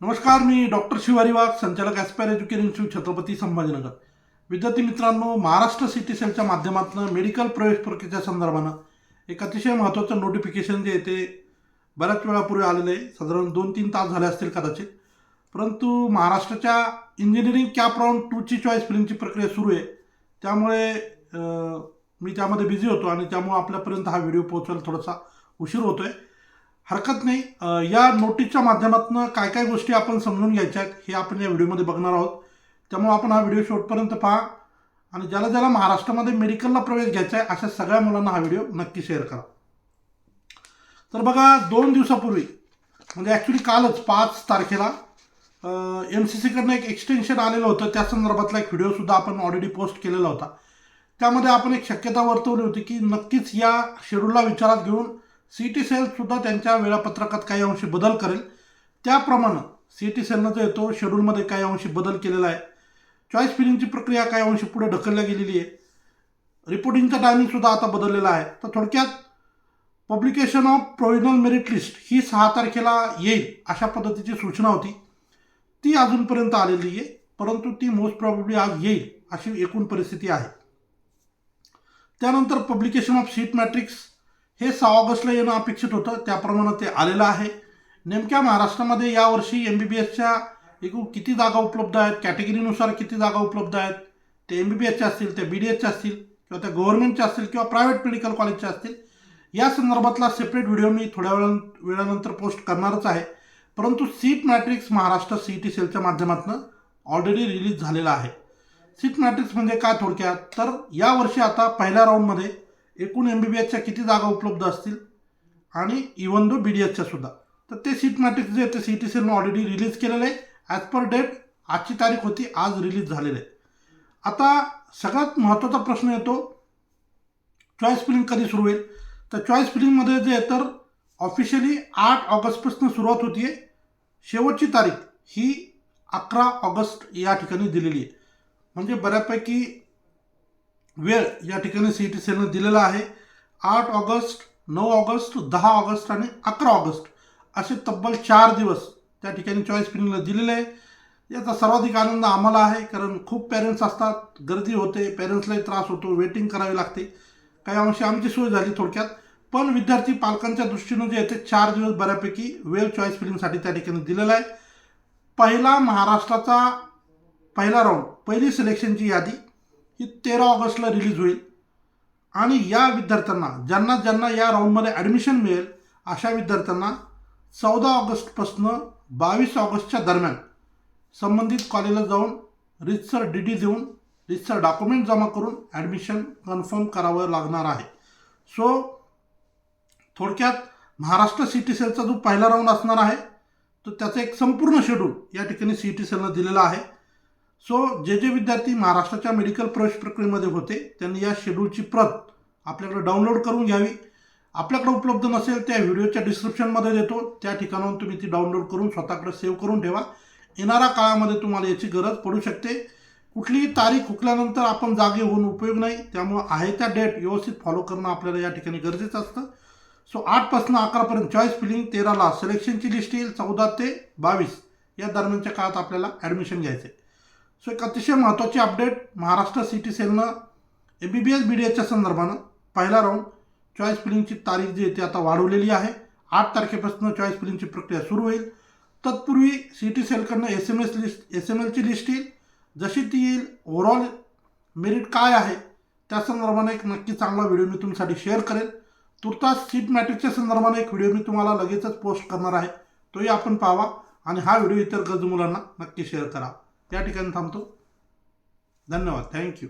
नमस्कार मी डॉक्टर शिवारी वाघ संचालक aspire education institute Chhatrapati Sambhajinagar. विद्यार्थी मित्रांनो महाराष्ट्र सिटी सेलच्या माध्यमातून मेडिकल प्रवेश प्रक्रियेच्या संदर्भानं एक अतिशय महत्त्वाचं नोटिफिकेशन जे आहे ते बऱ्याच वेळापूर्वी आलेलं आहे. साधारण दोन तीन तास झाले असतील कदाचित. परंतु महाराष्ट्राच्या इंजिनिअरिंग कॅप राऊंड टूची चॉईस फिलिंगची प्रक्रिया सुरू आहे. त्यामुळे मी त्यामध्ये बिझी होतो आणि त्यामुळे आपल्यापर्यंत हा व्हिडिओ पोहोचवायला थोडासा उशीर होतो आहे हरकत नाही. या नोटीसच्या माध्यमातून काय काय गोष्टी आपण समजून घ्यायच्या आहेत हे आपण या व्हिडिओमध्ये बघणार आहोत. त्यामुळे आपण हा व्हिडिओ शेवटपर्यंत पहा आणि ज्याला ज्याला महाराष्ट्रामध्ये मेडिकलला प्रवेश घ्यायचा आहे अशा सगळ्या मुलांना हा व्हिडिओ नक्की शेअर करा. तर बघा दोन दिवसापूर्वी म्हणजे ॲक्च्युली कालच पाच तारखेला एम सी सीकडनं एक एक्सटेन्शन आलेलं होतं. त्या संदर्भातला एक व्हिडिओसुद्धा आपण ऑलरेडी पोस्ट केलेला होता. त्यामध्ये आपण एक शक्यता वर्तवली होती की नक्कीच या शेड्यूलला विचारात घेऊन सी टी सेलसुद्धा त्यांच्या वेळापत्रकात काही अंशी बदल करेल. त्याप्रमाणे सी टी सेलनं जो येतो शेड्यूलमध्ये काही अंशी बदल केलेला आहे. चॉईस फिलिंगची प्रक्रिया काही अंशी पुढे ढकलल्या गेलेली आहे. रिपोर्टिंगचा टायमिंगसुद्धा आता बदललेला आहे. तर थोडक्यात publication of provisional merit list ही सहा तारखेला येईल अशा पद्धतीची सूचना होती. ती अजूनपर्यंत आलेली आहे परंतु ती मोस्ट प्रॉब्ली आज येईल अशी एकूण परिस्थिती आहे. त्यानंतर पब्लिकेशन ऑफ सीट मॅट्रिक्स हे सहा ऑगस्टला येणं अपेक्षित होतं. त्याप्रमाणे ते आलेलं आहे. नेमक्या महाराष्ट्रामध्ये यावर्षी एम बी बी एसच्या एकूण किती जागा उपलब्ध आहेत? कॅटेगरीनुसार किती जागा उपलब्ध आहेत? ते एम बी बी एसच्या असतील ते बी डी एसच्या असतील किंवा त्या गव्हर्नमेंटच्या असतील किंवा प्रायव्हेट मेडिकल कॉलेजच्या असतील या संदर्भातला सेपरेट व्हिडिओ मी थोड्या वेळा वेळानंतर पोस्ट करणारच आहे. परंतु seat matrix Maharashtra C T सेलच्या माध्यमातून ऑलरेडी रिलीज झालेला आहे. सीट मॅट्रिक्स म्हणजे काय थोडक्यात? तर यावर्षी आता पहिल्या राऊंडमध्ये एकूण एम बी बी एसच्या किती जागा उपलब्ध असतील? आणि इवन दो बी डी एसच्या सुद्धा. तर ते सीट मॅट्रिक्स जे ते सी टी सीनं ऑलरेडी रिलीज केलेलं आहे. ॲज पर डेट आजची तारीख होती आज रिलीज झालेलं आहे. आता सगळ्यात महत्त्वाचा प्रश्न येतो चॉईस फिलिंग कधी सुरू होईल? तर चॉईस फिलिंगमध्ये जे आहे तर ऑफिशियली आठ ऑगस्टपासून सुरुवात होती आहे. शेवटची तारीख ही अकरा ऑगस्ट या ठिकाणी दिलेली आहे. म्हणजे बऱ्यापैकी वेळ या ठिकाणी सी टी सेलनं दिलेला आहे. आठ ऑगस्ट नऊ ऑगस्ट दहा ऑगस्ट आणि अकरा ऑगस्ट असे तब्बल चार दिवस त्या ठिकाणी चॉईस फिलिंगला दिलेले आहे. याचा सर्वाधिक आनंद आम्हाला आहे कारण खूप पॅरेंट्स असतात गर्दी होते पॅरेंट्सलाही त्रास होतो वेटिंग करावी लागते. काही अंशी आमची सोय झाली थोडक्यात पण विद्यार्थी पालकांच्या दृष्टीनं जे आहे ते चार दिवस बऱ्यापैकी वेळ चॉईस फिलिंगसाठी त्या ठिकाणी दिलेला आहे. पहिला महाराष्ट्राचा पहिला राऊंड पहिली सिलेक्शनची यादी ही तेरा ऑगस्टला रिलीज होईल. आणि या विद्यार्थ्यांना ज्यांना ज्यांना या राऊंडमध्ये ॲडमिशन मिळेल अशा विद्यार्थ्यांना चौदा ऑगस्टपासनं बावीस ऑगस्टच्या दरम्यान संबंधित कॉलेजला जाऊन रितसर डी डी देऊन रितसर डॉक्युमेंट जमा करून ॲडमिशन कन्फर्म करावं लागणार आहे. सो थोडक्यात महाराष्ट्र सी टी सेलचा जो पहिला राऊंड असणार आहे तो त्याचं एक संपूर्ण शेड्यूल या ठिकाणी सी टी सेलनं दिलेला आहे. सो जे जे विद्यार्थी महाराष्ट्राच्या मेडिकल प्रवेश प्रक्रियेमध्ये होते त्यांनी या शेड्यूलची प्रत आपल्याकडे डाउनलोड करून घ्यावी. आपल्याकडे उपलब्ध नसेल त्या व्हिडिओच्या डिस्क्रिप्शनमध्ये देतो. त्या ठिकाणाहून तुम्ही ती डाउनलोड करून स्वतःकडे सेव्ह करून ठेवा. येणाऱ्या काळामध्ये तुम्हाला याची गरज पडू शकते. कुठलीही तारीख हुकल्यानंतर आपण जागे होऊन उपयोग नाही. त्यामुळं आहे त्या डेट व्यवस्थित फॉलो करणं आपल्याला या ठिकाणी गरजेचं असतं. सो आठपासून अकरापर्यंत चॉईस फिलिंग तेराला सिलेक्शनची लिस्ट येईल. चौदा ते बावीस या दरम्यानच्या काळात आपल्याला ॲडमिशन घ्यायचं आहे सो एक अतिशय महत्त्वाची अपडेट महाराष्ट्र सिटी सेलनं A B B S B D एसच्या संदर्भानं पहिला राऊंड चॉईस फिलिंगची तारीख जी आहे ती आता वाढवलेली आहे. आठ तारखेपासून चॉईस फिलिंगची प्रक्रिया सुरू होईल. तत्पूर्वी CET सेलकडनं S M S list S M एलची list येईल. जशी ती येईल ओव्हरऑल मेरिट काय आहे त्या संदर्भाने एक नक्की चांगला व्हिडिओ मी तुमच्यासाठी शेअर करेल. तुर्तास सीट मॅट्रिकच्या संदर्भाने एक व्हिडिओ मी तुम्हाला लगेचच पोस्ट करणार आहे. तोही आपण पाहावा आणि हा व्हिडिओ इतर गरजू मुलांना नक्की शेअर करा. त्या ठिकाणी थांबतो. धन्यवाद. थँक्यू